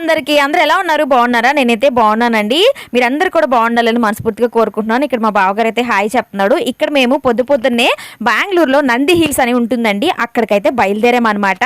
అందరికీ అందరూ ఎలా ఉన్నారు? బాగున్నారా? నేనైతే బాగున్నానండి. మీరందరూ కూడా బాగుండాలని మనస్ఫూర్తిగా కోరుకుంటున్నాను. ఇక్కడ మా బావగారు అయితే హాయ్ చెప్తున్నాడు. ఇక్కడ మేము పొద్దు పొద్దున్నే బెంగళూరులో నంది హిల్స్ అని ఉంటుందండి. అక్కడికైతే బయలుదేరామన్నమాట.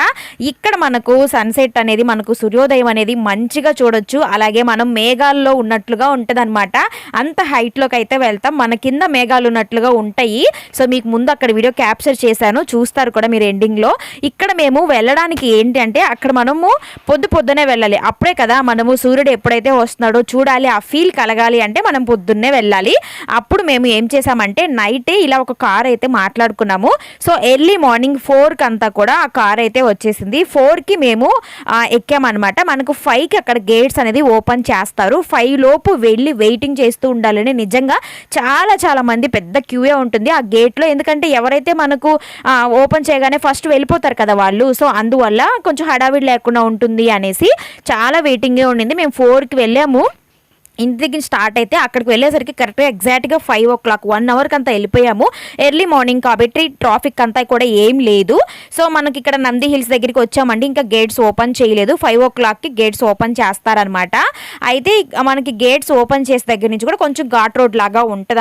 ఇక్కడ మనకు సన్సెట్ అనేది మనకు సూర్యోదయం అనేది మంచిగా చూడొచ్చు. అలాగే మనం మేఘాల్లో ఉన్నట్లుగా ఉంటుందన్నమాట. అంత హైట్లోకి అయితే వెళ్తాం. మన కింద మేఘాలు ఉన్నట్లుగా ఉంటాయి. సో మీకు ముందు అక్కడ వీడియో క్యాప్చర్ చేశాను. చూస్తారు కూడా మీరు ఎండింగ్లో. ఇక్కడ మేము వెళ్ళడానికి ఏంటి అంటే అక్కడ మనము పొద్దు పొద్దునే వెళ్ళాలి. అప్పుడు కదా మనము సూర్యుడు ఎప్పుడైతే వస్తున్నాడో చూడాలి ఆ ఫీల్ కలగాలి అంటే మనం పొద్దున్నే వెళ్ళాలి. అప్పుడు మేము ఏం చేసామంటే నైటే ఇలా ఒక కార్ అయితే మాట్లాడుకున్నాము. సో ఎర్లీ మార్నింగ్ ఫోర్కి అంతా కూడా ఆ కార్ అయితే వచ్చేసింది. ఫోర్కి మేము ఎక్కామన్నమాట. మనకు ఫైవ్కి అక్కడ గేట్స్ అనేది ఓపెన్ చేస్తారు. ఫైవ్ లోపు వెళ్ళి వెయిటింగ్ చేస్తూ ఉండాలని నిజంగా చాలా చాలా మంది పెద్ద క్యూఏ ఉంటుంది ఆ గేట్లో ఎందుకంటే ఎవరైతే మనకు ఓపెన్ చేయగానే ఫస్ట్ వెళ్ళిపోతారు కదా వాళ్ళు. సో అందువల్ల కొంచెం హడావిడి లేకుండా ఉంటుంది అనేసి చాలా చాలా వెయిటింగే ఉండింది. మేము ఫోర్కి వెళ్ళాము. ఇంటి దగ్గర స్టార్ట్ అయితే అక్కడికి వెళ్ళేసరికి కరెక్ట్గా ఎగ్జాక్ట్గా ఫైవ్ ఓ క్లాక్ వన్ అవర్కి అంతా వెళ్ళిపోయాము. ఎర్లీ మార్నింగ్ కాబట్టి ట్రాఫిక్ అంతా కూడా ఏం లేదు. సో మనకి ఇక్కడ నంది హిల్స్ దగ్గరికి వచ్చామండి. ఇంకా గేట్స్ ఓపెన్ చేయలేదు. ఫైవ్ ఓ క్లాక్కి గేట్స్ ఓపెన్ చేస్తారనమాట అయితే మనకి గేట్స్ ఓపెన్ చేసే దగ్గర నుంచి కూడా కొంచెం ఘాట్ రోడ్ లాగా ఉంటుంది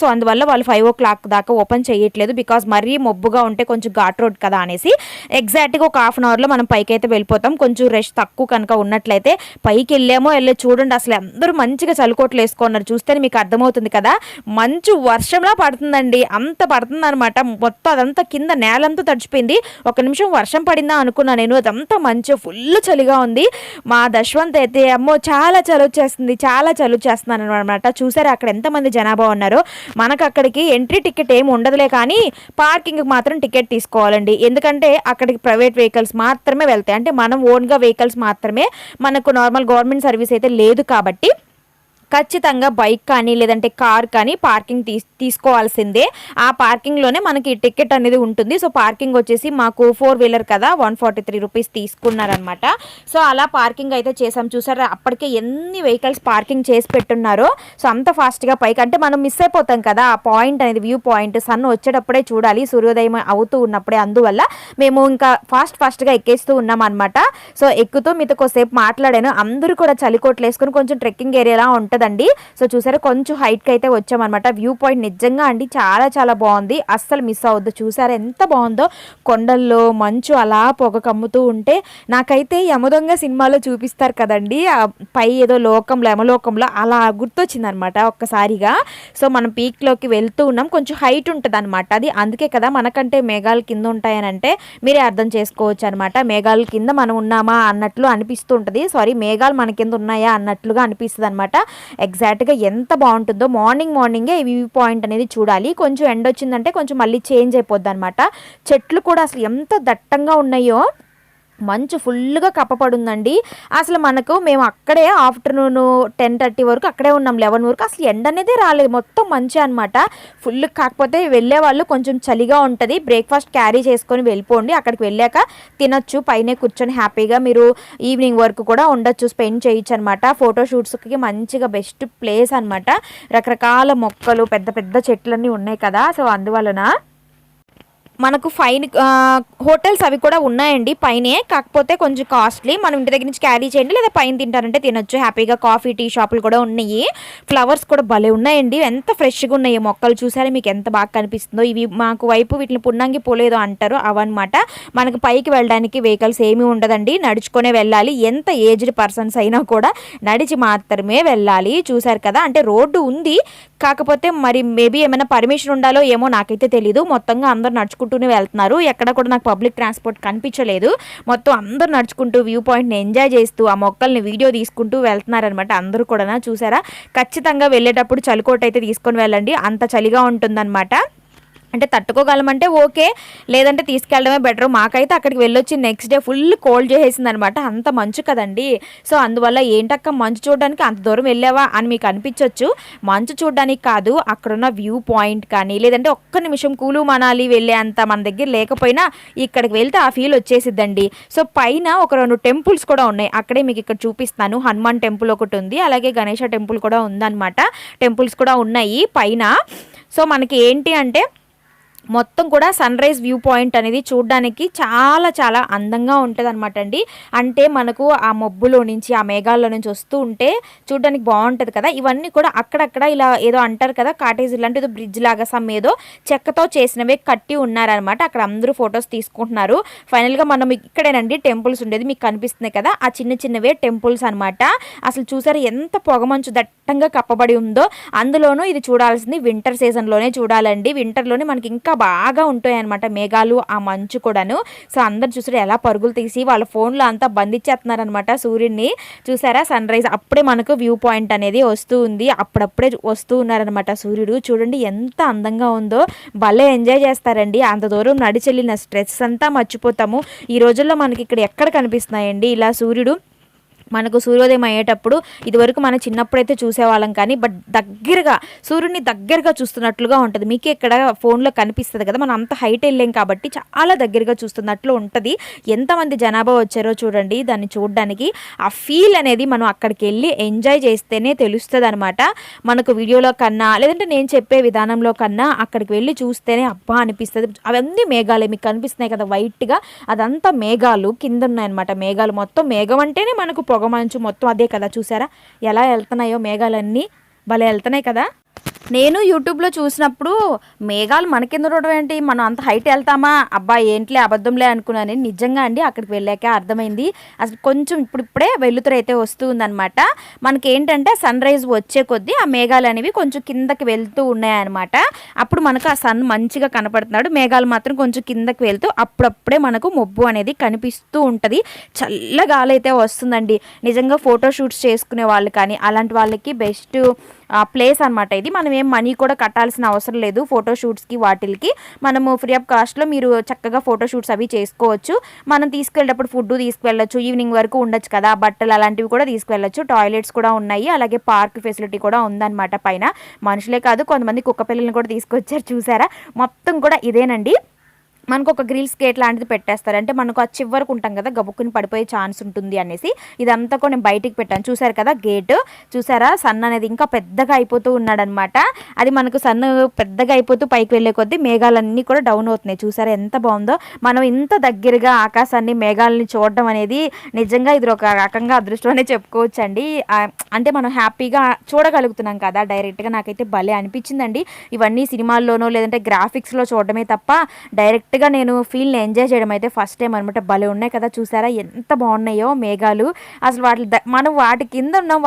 సో అందువల్ల వాళ్ళు ఫైవ్ ఓ క్లాక్ దాకా ఓపెన్ చేయట్లేదు బికాస్ మరీ మొబ్బుగా ఉంటే కొంచెం ఘాట్ రోడ్ కదా అనేసి ఎగ్జాక్ట్గా ఒక హాఫ్ అన్ అవర్లో మనం పైకి అయితే వెళ్ళిపోతాం. కొంచెం రష్ తక్కువ కనుక ఉన్నట్లయితే పైకి వెళ్ళామో వెళ్ళి చూడండి. అసలు అందరూ మంచిగా చలికోట్లు వేసుకున్నారు చూస్తేనే మీకు అర్థమవుతుంది కదా? మంచు వర్షంలా పడుతుందండి. అంత పడుతుంది అనమాట మొత్తం అదంతా కింద నేలంతా తడిచిపోయింది. ఒక నిమిషం వర్షం పడిందా అనుకున్నా నేను. అదంతా మంచి ఫుల్ చలిగా ఉంది. మా దశవంత్ అయితే అమ్మో చాలా చలి వచ్చేస్తుంది. చాలా చలి వచ్చేస్తున్నాను అనమాట చూసారా అక్కడ ఎంతమంది జనాభా ఉన్నారో? మనకు అక్కడికి ఎంట్రీ టికెట్ ఏమి ఉండదులే కానీ పార్కింగ్కి మాత్రం టికెట్ తీసుకోవాలండి. ఎందుకంటే అక్కడికి ప్రైవేట్ వెహికల్స్ మాత్రమే వెళ్తాయి. అంటే మనం ఓన్గా వెహికల్స్ మాత్రమే మనకు నార్మల్ గవర్నమెంట్ సర్వీస్ అయితే లేదు కాబట్టి. ఖచ్చితంగా బైక్ కానీ లేదంటే కార్ కానీ పార్కింగ్ తీ తీసుకోవాల్సిందే. ఆ పార్కింగ్లోనే మనకి టికెట్ అనేది ఉంటుంది. సో పార్కింగ్ వచ్చేసి మాకు ఫోర్ వీలర్ కదా వన్ ఫార్టీ త్రీ రూపీస్ తీసుకున్నారనమాట సో అలా పార్కింగ్ అయితే చేసాం చూసారా అప్పటికే ఎన్ని వెహికల్స్ పార్కింగ్ చేసి పెట్టున్నారో. సో అంత ఫాస్ట్గా పైకి అంటే మనం మిస్ అయిపోతాం కదా ఆ పాయింట్ అనేది వ్యూ పాయింట్ సన్ వచ్చేటప్పుడే చూడాలి సూర్యోదయం అవుతూ ఉన్నప్పుడే. అందువల్ల మేము ఇంకా ఫాస్ట్ ఫాస్ట్గా ఎక్కేస్తూ ఉన్నాం అనమాట సో ఎక్కుతూ మీతో కొద్దిసేపు మాట్లాడాను. అందరూ కూడా చలికోట్లు వేసుకుని కొంచెం ట్రెక్కింగ్ ఏరియాలా ఉంటుందండి. సో చూసారా కొంచెం హైట్కి అయితే వచ్చామన్నమాట. వ్యూ పాయింట్ నిజంగా అండి చాలా చాలా బాగుంది. అస్సలు మిస్ అవ్వద్దు. చూసారా ఎంత బాగుందో. కొండల్లో మంచు అలా పొగ కమ్ముతూ ఉంటే నాకైతే యమదొంగ సినిమాలో చూపిస్తారు కదండి. పై ఏదో లోకంలో యమలోకంలో అలా గుర్తొచ్చింది అనమాట ఒక్కసారిగా. సో మనం పీక్లోకి వెళ్తూ ఉన్నాం. కొంచెం హైట్ ఉంటుంది అనమాట అది. అందుకే కదా మనకంటే మేఘాలు కింద ఉంటాయనంటే మీరే అర్థం చేసుకోవచ్చు అనమాట మేఘాల కింద మనం ఉన్నామా అన్నట్లు అనిపిస్తూ ఉంటుంది. సారీ మేఘాలు మన కింద ఉన్నాయా అన్నట్లుగా అనిపిస్తుంది అనమాట ఎగ్జాక్ట్గా ఎంత బాగుంటుందో మార్నింగ్ మార్నింగే ఈ వ్యూ పాయింట్ అనేది చూడాలి. కొంచెం ఎండ వచ్చిందంటే కొంచెం మళ్ళీ చేంజ్ అయిపోద్ది అనమాట చెట్లు కూడా అసలు ఎంత దట్టంగా ఉన్నాయో మంచు ఫుల్గా కప్పపడుందండి అసలు మనకు మేము అక్కడే ఆఫ్టర్నూన్ టెన్ థర్టీ వరకు అక్కడే ఉన్నాం లెవెన్ వరకు. అసలు ఎండ అనేది రాలేదు. మొత్తం మంచి అనమాట ఫుల్ కాకపోతే వెళ్ళే వాళ్ళు కొంచెం చలిగా ఉంటుంది. బ్రేక్ఫాస్ట్ క్యారీ చేసుకొని వెళ్ళిపోండి. అక్కడికి వెళ్ళాక తినొచ్చు. పైనే కూర్చొని హ్యాపీగా మీరు ఈవినింగ్ వరకు కూడా ఉండొచ్చు. స్పెండ్ చేయొచ్చు అనమాట ఫోటోషూట్స్కి మంచిగా బెస్ట్ ప్లేస్ అనమాట రకరకాల మొక్కలు పెద్ద పెద్ద చెట్లన్నీ ఉన్నాయి కదా. సో అందువలన మనకు ఫైన్ హోటల్స్ అవి కూడా ఉన్నాయండి పైనే. కాకపోతే కొంచెం కాస్ట్లీ. మనం ఇంటి దగ్గర నుంచి క్యారీ చేయండి లేదా పైన తింటారంటే తినొచ్చు. హ్యాపీగా కాఫీ టీ షాపులు కూడా ఉన్నాయి. ఫ్లవర్స్ కూడా భలే ఉన్నాయండి. ఎంత ఫ్రెష్గా ఉన్నాయి మొక్కలు చూసారా? మీకు ఎంత బాగా కనిపిస్తుందో. ఇవి మాకు వైపు వీటిని పున్నంగి పోలేదో అంటారు అవన్నమాట. మనకు పైకి వెళ్ళడానికి వెహికల్స్ ఏమీ ఉండదండి. నడుచుకునే వెళ్ళాలి. ఎంత ఏజ్డ్ పర్సన్స్ అయినా కూడా నడిచి మాత్రమే వెళ్ళాలి. చూసారు కదా? అంటే రోడ్డు ఉంది. కాకపోతే మరి మేబీ ఏమైనా పర్మిషన్ ఉండాలో ఏమో నాకైతే తెలీదు. మొత్తంగా అందరు నడుచుకుంటూనే వెళ్తున్నారు. ఎక్కడ కూడా నాకు పబ్లిక్ ట్రాన్స్పోర్ట్ కనిపించలేదు. మొత్తం అందరు నడుచుకుంటూ వ్యూ పాయింట్ని ఎంజాయ్ చేస్తూ ఆ మొక్కల్ని వీడియో తీసుకుంటూ వెళ్తున్నారనమాట అందరూ కూడా చూసారా? ఖచ్చితంగా వెళ్ళేటప్పుడు చలికోట అయితే తీసుకొని వెళ్ళండి. అంత చలిగా ఉంటుందన్నమాట. అంటే తట్టుకోగలమంటే ఓకే లేదంటే తీసుకెళ్ళడమే బెటర్. మాకైతే అక్కడికి వెళ్ళొచ్చి నెక్స్ట్ డే ఫుల్ కోల్డ్ చేసేసింది అనమాట అంత మంచు కదండి. సో అందువల్ల ఏంటక్క మంచు చూడడానికి అంత దూరం వెళ్ళావా అని మీకు అనిపించవచ్చు మంచు చూడడానికి కాదు అక్కడున్న వ్యూ పాయింట్ కానీ లేదంటే ఒక్క నిమిషం కూలు మనాలి వెళ్ళే అంత మన దగ్గర లేకపోయినా ఇక్కడికి వెళ్తే ఆ ఫీల్ వచ్చేసిద్దండి. సో పైన ఒక రెండు టెంపుల్స్ కూడా ఉన్నాయి. అక్కడే మీకు ఇక్కడ చూపిస్తాను. హనుమాన్ టెంపుల్ ఒకటి ఉంది అలాగే గణేష టెంపుల్ కూడా ఉందన్నమాట టెంపుల్స్ కూడా ఉన్నాయి పైన. సో మనకి ఏంటి అంటే మొత్తం కూడా సన్ రైజ్ వ్యూ పాయింట్ అనేది చూడడానికి చాలా చాలా అందంగా ఉంటుంది అనమాట అండి. అంటే మనకు ఆ మబ్బులో నుంచి ఆ మేఘాల్లో నుంచి వస్తూ ఉంటే చూడడానికి బాగుంటుంది కదా. ఇవన్నీ కూడా అక్కడక్కడ ఇలా ఏదో అంటారు కదా కాటేజ్ ఇలాంటి ఏదో బ్రిడ్జ్ లాగా సమ్ ఏదో చెక్కతో చేసినవే కట్టి ఉన్నారనమాట అక్కడ అందరూ ఫొటోస్ తీసుకుంటున్నారు. ఫైనల్గా మనం ఇక్కడేనండి టెంపుల్స్ ఉండేది మీకు కనిపిస్తున్నాయి కదా. ఆ చిన్న చిన్నవే టెంపుల్స్ అనమాట అసలు చూసారు ఎంత పొగమంచు దట్టంగా కప్పబడి ఉందో. అందులోనూ ఇది చూడాల్సింది వింటర్ సీజన్లోనే చూడాలండి. వింటర్లోనే మనకి ఇంకా బాగా ఉంటాయి అనమాట మేఘాలు ఆ మంచు కూడాను. సో అందరు చూసారు ఎలా పరుగులు తీసి వాళ్ళ ఫోన్లో అంతా బంధించేస్తున్నారనమాట సూర్యుడిని. చూసారా? సన్ రైజ్ అప్పుడే మనకు వ్యూ పాయింట్ అనేది వస్తూ ఉంది. అప్పుడప్పుడే వస్తూ ఉన్నారనమాట సూర్యుడు. చూడండి ఎంత అందంగా ఉందో. భలే ఎంజాయ్ చేస్తారండి. అంత దూరం నడిచెళ్ళిన స్ట్రెస్ అంతా మర్చిపోతాము. ఈ రోజుల్లో మనకి ఇక్కడ ఎక్కడ కనిపిస్తున్నాయండి? ఇలా సూర్యుడు మనకు సూర్యోదయం అయ్యేటప్పుడు ఇదివరకు మనం చిన్నప్పుడైతే చూసేవాళ్ళం కానీ బట్ దగ్గరగా సూర్యుడిని దగ్గరగా చూస్తున్నట్లుగా ఉంటుంది. మీకు ఇక్కడ ఫోన్లో కనిపిస్తుంది కదా మనం అంత హైట్ వెళ్ళాం కాబట్టి చాలా దగ్గరగా చూస్తున్నట్లు ఉంటుంది. ఎంతమంది జనాభా వచ్చారో చూడండి దాన్ని చూడడానికి. ఆ ఫీల్ అనేది మనం అక్కడికి వెళ్ళి ఎంజాయ్ చేస్తేనే తెలుస్తుంది అనమాట మనకు వీడియోలో కన్నా లేదంటే నేను చెప్పే విధానంలో కన్నా అక్కడికి వెళ్ళి చూస్తేనే అబ్బా అనిపిస్తుంది. అవన్నీ మేఘాలే మీకు కనిపిస్తున్నాయి కదా వైట్గా. అదంతా మేఘాలు కింద ఉన్నాయన్నమాట. మేఘాలు మొత్తం మేఘం అంటేనే మనకు పొగమంచు మొత్తం అదే కదా చూసారా? ఎలా వెళ్తున్నాయో మేఘాలన్నీ? భలే వెళ్తున్నాయి కదా? నేను యూట్యూబ్లో చూసినప్పుడు మేఘాలు మనకింద ఉండడం ఏంటి? మనం అంత హైట్ వెళ్తామా? అబ్బా ఏంటిలే అబద్ధంలే అనుకున్నాను. నిజంగా అండి అక్కడికి వెళ్ళాక అర్థమైంది. అసలు కొంచెం ఇప్పుడిప్పుడే వెలుతురు అయితే వస్తూ ఉందన్నమాట మనకి ఏంటంటే సన్ రైజ్ వచ్చే కొద్దీ ఆ మేఘాలు అనేవి కొంచెం కిందకి వెళ్తూ ఉన్నాయన్నమాట. అప్పుడు మనకు ఆ సన్ మంచిగా కనపడుతున్నాడు. మేఘాలు మాత్రం కొంచెం కిందకి వెళ్తూ అప్పుడప్పుడే మనకు మొబ్బు అనేది కనిపిస్తూ ఉంటుంది. చల్ల గాలి అయితే వస్తుందండి. నిజంగా ఫోటోషూట్స్ చేసుకునే వాళ్ళు కానీ అలాంటి వాళ్ళకి బెస్ట్ ప్లేస్ అనమాట ఇది. మనం ఏం మనీ కూడా కట్టాల్సిన అవసరం లేదు ఫోటో షూట్స్కి వాటికి మనము ఫ్రీ ఆఫ్ కాస్ట్లో మీరు చక్కగా ఫోటో షూట్స్ అవి చేసుకోవచ్చు. మనం తీసుకెళ్ళేటప్పుడు ఫుడ్ తీసుకెళ్ళచ్చు ఈవినింగ్ వరకు ఉండొచ్చు కదా బట్టలు అలాంటివి కూడా తీసుకెళ్ళచ్చు. టాయిలెట్స్ కూడా ఉన్నాయి అలాగే పార్క్ ఫెసిలిటీ కూడా ఉందన్నమాట పైన. మనుషులే కాదు కొంతమంది కుక్క పిల్లల్ని కూడా తీసుకొచ్చారు చూసారా? మొత్తం కూడా ఇదేనండి. మనకు ఒక గ్రిల్స్ గేట్ లాంటిది పెట్టేస్తారు. అంటే మనకు ఆ చివరకు ఉంటాం కదా గబుక్కుని పడిపోయే ఛాన్స్ ఉంటుంది అనేసి ఇదంతా కూడా నేను బయటికి పెట్టాను. చూసారు కదా గేట్? చూసారా? సన్ అనేది ఇంకా పెద్దగా అయిపోతూ ఉన్నాడనమాట. అది మనకు సన్ పెద్దగా అయిపోతూ పైకి వెళ్ళే కొద్దీ మేఘాలన్నీ కూడా డౌన్ అవుతున్నాయి. చూసారా ఎంత బాగుందో? మనం ఇంత దగ్గరగా ఆకాశాన్ని మేఘాలని చూడడం అనేది నిజంగా ఇది ఒక రకంగా అదృష్టం అనే చెప్పుకోవచ్చు అండి అంటే మనం హ్యాపీగా చూడగలుగుతున్నాం కదా డైరెక్ట్గా నాకైతే భలే అనిపించిందండి. ఇవన్నీ సినిమాల్లోనో లేదంటే గ్రాఫిక్స్లో చూడడమే తప్ప డైరెక్ట్ కరెక్ట్గా నేను ఫీల్ని ఎంజాయ్ చేయడం అయితే ఫస్ట్ టైం అనమాట భలే ఉన్నాయి కదా చూసారా? ఎంత బాగున్నాయో మేఘాలు. అసలు వాటి మనం వాటి కింద ఉన్నాం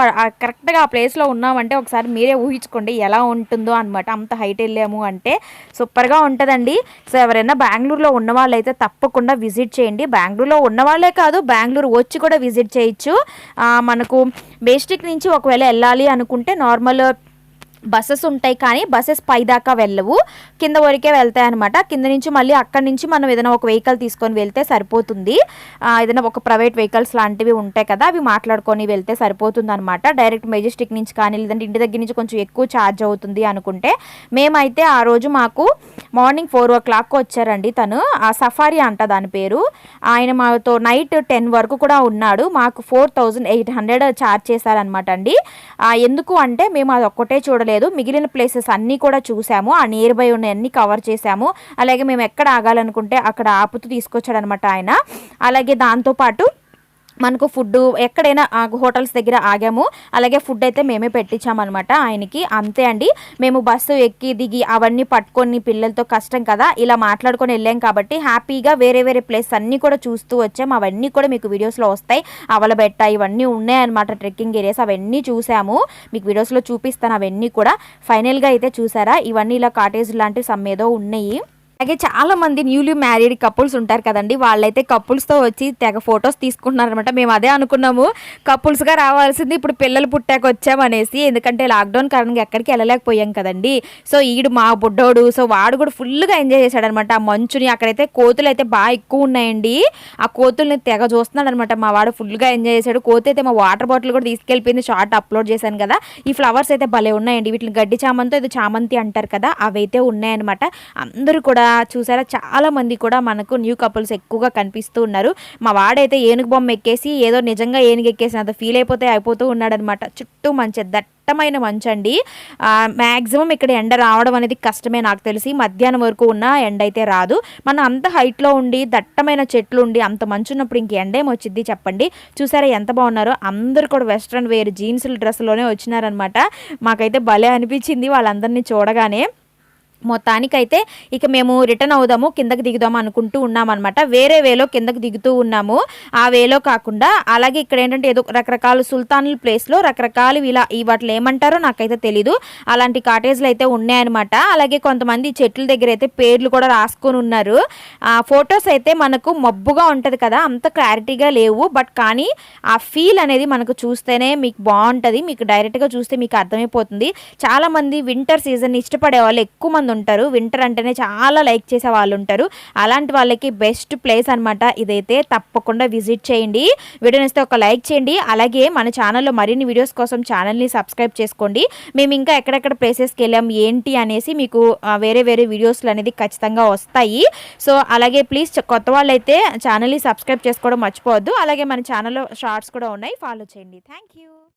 కరెక్ట్గా ఆ ప్లేస్లో ఉన్నామంటే ఒకసారి మీరే ఊహించుకోండి ఎలా ఉంటుందో అనమాట అంత హైట్ వెళ్ళాము అంటే సూపర్గా ఉంటుందండి. సో ఎవరైనా బెంగళూరులో ఉన్న వాళ్ళైతే తప్పకుండా విజిట్ చేయండి. బెంగళూరులో ఉన్న వాళ్ళే కాదు బెంగళూరు వచ్చి కూడా విజిట్ చేయొచ్చు. మనకు బేస్టిక్ నుంచి ఒకవేళ వెళ్ళాలి అనుకుంటే నార్మల్ బస్సెస్ ఉంటాయి కానీ బస్సెస్ పైదాకా వెళ్ళవు. కింద వరకే వెళ్తాయి అనమాట కింద నుంచి మళ్ళీ అక్కడి నుంచి మనం ఏదైనా ఒక వెహికల్ తీసుకొని వెళ్తే సరిపోతుంది. ఏదైనా ఒక ప్రైవేట్ వెహికల్స్ లాంటివి ఉంటాయి కదా అవి మాట్లాడుకొని వెళ్తే సరిపోతుంది అనమాట డైరెక్ట్ మెజెస్టిక్ నుంచి కానీ లేదంటే ఇంటి దగ్గర నుంచి కొంచెం ఎక్కువ ఛార్జ్ అవుతుంది అనుకుంటే మేమైతే ఆ రోజు మాకు మార్నింగ్ ఫోర్ ఓ క్లాక్ వచ్చారండి తను. ఆ సఫారీ అంట దాని పేరు. ఆయన మాతో నైట్ టెన్ వరకు కూడా ఉన్నాడు. మాకు four thousand eight hundred charge చేశారనమాట అండి. ఎందుకు అంటే మేము అది ఒక్కటే చూడలేదు. లేదు. మిగిలిన ప్లేసెస్ అన్నీ కూడా చూసాము. ఆ నియర్ బై ఉన్న అన్ని కవర్ చేసాము. అలాగే మేము ఎక్కడ ఆగాలనుకుంటే అక్కడ ఆపుతూ తీసుకొచ్చాడనమాట ఆయన. అలాగే దాంతోపాటు మనకు ఫుడ్ ఎక్కడైనా హోటల్స్ దగ్గర ఆగాము. అలాగే ఫుడ్ అయితే మేమే పెట్టించామన్నమాట ఆయనకి. అంతే అండి. మేము బస్సు ఎక్కి దిగి అవన్నీ పట్టుకొని పిల్లలతో కష్టం కదా ఇలా మాట్లాడుకొని వెళ్ళాం కాబట్టి హ్యాపీగా వేరే వేరే ప్లేస్ అన్నీ కూడా చూస్తూ వచ్చాము అవన్నీ కూడా మీకు వీడియోస్లో వస్తాయి. అవలబెట్ట ఇవన్నీ ఉన్నాయన్నమాట ట్రెక్కింగ్ ఏరియాస్. అవన్నీ చూసాము. మీకు వీడియోస్లో చూపిస్తాను అవన్నీ కూడా. ఫైనల్గా అయితే చూసారా? ఇవన్నీ ఇలా కాటేజ్ లాంటి సమ్మేదో ఉన్నాయి. అలాగే చాలా మంది న్యూలీ మ్యారీడ్ కపుల్స్ ఉంటారు కదండి. వాళ్ళైతే కపుల్స్తో వచ్చి తెగ ఫొటోస్ తీసుకుంటున్నారనమాట మేము అదే అనుకున్నాము. కపుల్స్గా రావాల్సింది ఇప్పుడు పిల్లలు పుట్టాక వచ్చామనేసి. ఎందుకంటే లాక్డౌన్ కారణంగా ఎక్కడికి వెళ్ళలేకపోయాం కదండి. సో ఈడు మా బుడ్డోడు సో వాడు కూడా ఫుల్గా ఎంజాయ్ చేశాడనమాట ఆ మంచుని అక్కడైతే కోతులు అయితే బాగా ఎక్కువ ఉన్నాయండి. ఆ కోతుల్ని తెగ చూస్తున్నాడు అనమాట మా వాడు ఫుల్గా ఎంజాయ్ చేశాడు. కోతి అయితే మా వాటర్ బాటిల్ కూడా తీసుకెళ్ళిపోయింది. షార్ట్ అప్లోడ్ చేశాను కదా. ఈ ఫ్లవర్స్ అయితే భలే ఉన్నాయండి. వీటిని గడ్డి చామంతో ఇది చామంతి అంటారు కదా అవైతే ఉన్నాయన్నమాట. అందరూ కూడా చూసారా? చాలా మంది కూడా మనకు న్యూ కపుల్స్ ఎక్కువగా కనిపిస్తూ ఉన్నారు. మా వాడైతే ఏనుగు బొమ్మ ఎక్కేసి ఏదో నిజంగా ఏనుగు ఎక్కేసినంత ఫీల్ అయిపోతే అయిపోతూ ఉన్నాడనమాట చుట్టూ మంచి దట్టమైన మంచు అండి. మ్యాక్సిమం ఇక్కడ ఎండ రావడం అనేది కష్టమే నాకు తెలిసి. మధ్యాహ్నం వరకు ఉన్న ఎండ అయితే రాదు. మనం అంత హైట్లో ఉండి దట్టమైన చెట్లు ఉండి అంత మంచు ఉన్నప్పుడు ఇంక ఎండ ఏమొచ్చింది చెప్పండి. చూసారా ఎంత బాగున్నారో? అందరూ కూడా వెస్ట్రన్ వేర్ జీన్సుల డ్రెస్లోనే వచ్చినారనమాట మాకైతే భలే అనిపించింది వాళ్ళందరినీ చూడగానే. మొత్తానికైతే ఇక మేము రిటర్న్ అవుదాము కిందకి దిగుదాము అనుకుంటూ ఉన్నామన్నమాట. వేరే వేలో కిందకి దిగుతూ ఉన్నాము. ఆ వేలో కాకుండా అలాగే ఇక్కడ ఏంటంటే ఏదో రకరకాల సుల్తానుల ప్లేస్లో రకరకాలు ఇలా ఈ వాటిలో ఏమంటారో నాకైతే తెలీదు. అలాంటి కాటేజ్లు అయితే ఉన్నాయన్నమాట. అలాగే కొంతమంది చెట్ల దగ్గర అయితే పేర్లు కూడా రాసుకొని ఉన్నారు. ఆ ఫొటోస్ అయితే మనకు మబ్బుగా ఉంటుంది కదా అంత క్లారిటీగా లేవు. బట్ కానీ ఆ ఫీల్ అనేది మనకు చూస్తేనే మీకు బాగుంటుంది. మీకు డైరెక్ట్గా చూస్తే మీకు అర్థమైపోతుంది. చాలామంది వింటర్ సీజన్ ఇష్టపడే వాళ్ళు ఎక్కువ మంది ఉంటారు వింటర్ అంటేనే చాలా లైక్ చేసే వాళ్ళు ఉంటారు అలాంటి వాళ్ళకి బెస్ట్ ప్లేస్ అనమాట ఇదైతే తప్పకుండా విజిట్ చేయండి. వీడియోని ఇస్తే ఒక లైక్ చేయండి. అలాగే మన ఛానల్లో మరిన్ని వీడియోస్ కోసం ఛానల్ని సబ్స్క్రైబ్ చేసుకోండి. మేము ఇంకా ఎక్కడెక్కడ ప్లేసెస్కి వెళ్ళాం ఏంటి అనేసి మీకు వేరే వేరే వీడియోస్లు అనేది ఖచ్చితంగా వస్తాయి. సో అలాగే ప్లీజ్ కొత్త వాళ్ళు అయితే ఛానల్ని సబ్స్క్రైబ్ చేసుకోవడం మర్చిపోవద్దు. అలాగే మన ఛానల్లో షార్ట్స్ కూడా ఉన్నాయి. ఫాలో చేయండి. Thank you.